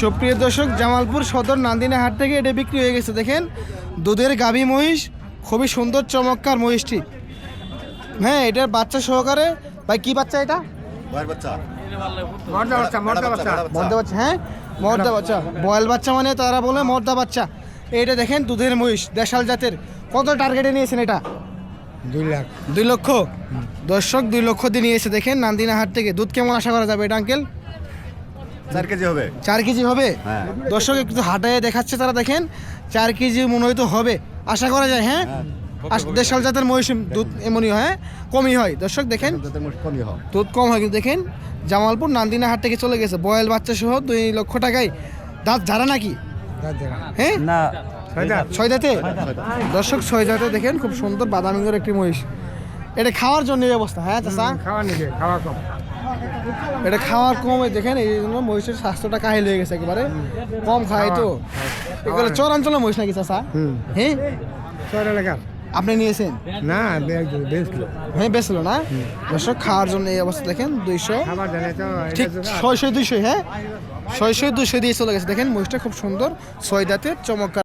সুপ্রিয় দর্শক জামালপুর সদর নান্দিনা হাট থেকে এটা বিক্রি হয়ে গেছে। দেখেন দুধের গাভী মহিষ খুবই সুন্দর চমৎকার মহিষটি। হ্যাঁ এটার বাচ্চা সহকারে। ভাই কি বাচ্চা এটা? মর্দা বাচ্চা হ্যাঁ মর্দা বাচ্চা। বয়েল বাচ্চা মানে তারা বলে মর্দা বাচ্চা। এইটা দেখেন দুধের মহিষ দেশাল জাতের। কত টার্গেটে নিয়েছেন এটা? দুই লাখ। দুই লক্ষ? দর্শক দুই লক্ষ দিয়ে নিয়েছে। দেখেন নান্দিনা হাট থেকে। দুধ কেমন আশা করা যাবে এটা আঙ্কেল? চার কেজি হবে। চার কেজি হবে? হ্যাঁ। দর্শক একটু হাটায় দেখাচ্ছে তারা দেখেন। চার কেজি মনে হয়তো হবে। আশা করা যায় হ্যাঁ? আস- দেশাল জাতের মহিষ দুধ এমনই হয় হ্যাঁ? কমই হয়। দর্শক দেখেন। হয়। দুধ কম হয় কিন্তু দেখেন জামালপুর নান্দিনা হাট থেকে চলে গেছে। বয়েল বাচ্চা সহ দুই লক্ষ টাকায়। দাঁত ঝাড়া নাকি? হ্যাঁ? না। ছয় দাঁতে। দর্শক ছয় দাঁতে দেখেন খুব সুন্দর বাদামি করে একটি মহিষ। এটা খাওয়ার জন্য এই অবস্থা হ্যাঁ চাষা খাওয়া নিবে খাওয়া কম। এটা খাওয়ার কম দেখেন এই জন্য মহিষের স্বাস্থ্যটা কাহিল হয়ে গেছে একেবারে। কম খায় তো। এগুলো চরাঞ্চলের মহিষ নাকি চাষা হ্যাঁ ছয় এলাকার। আপনি নিয়েছেন? না বেশ হ্যাঁ বেছিল না? দর্শক খাওয়ার জন্য এই অবস্থা দেখেন দুইশো। ঠিক ছয়শো দুইশো হ্যাঁ? ছয়শো দুইশো দিয়ে চলে গেছে। দেখেন মহিষটা খুব সুন্দর ছয় দাঁতের চমৎকার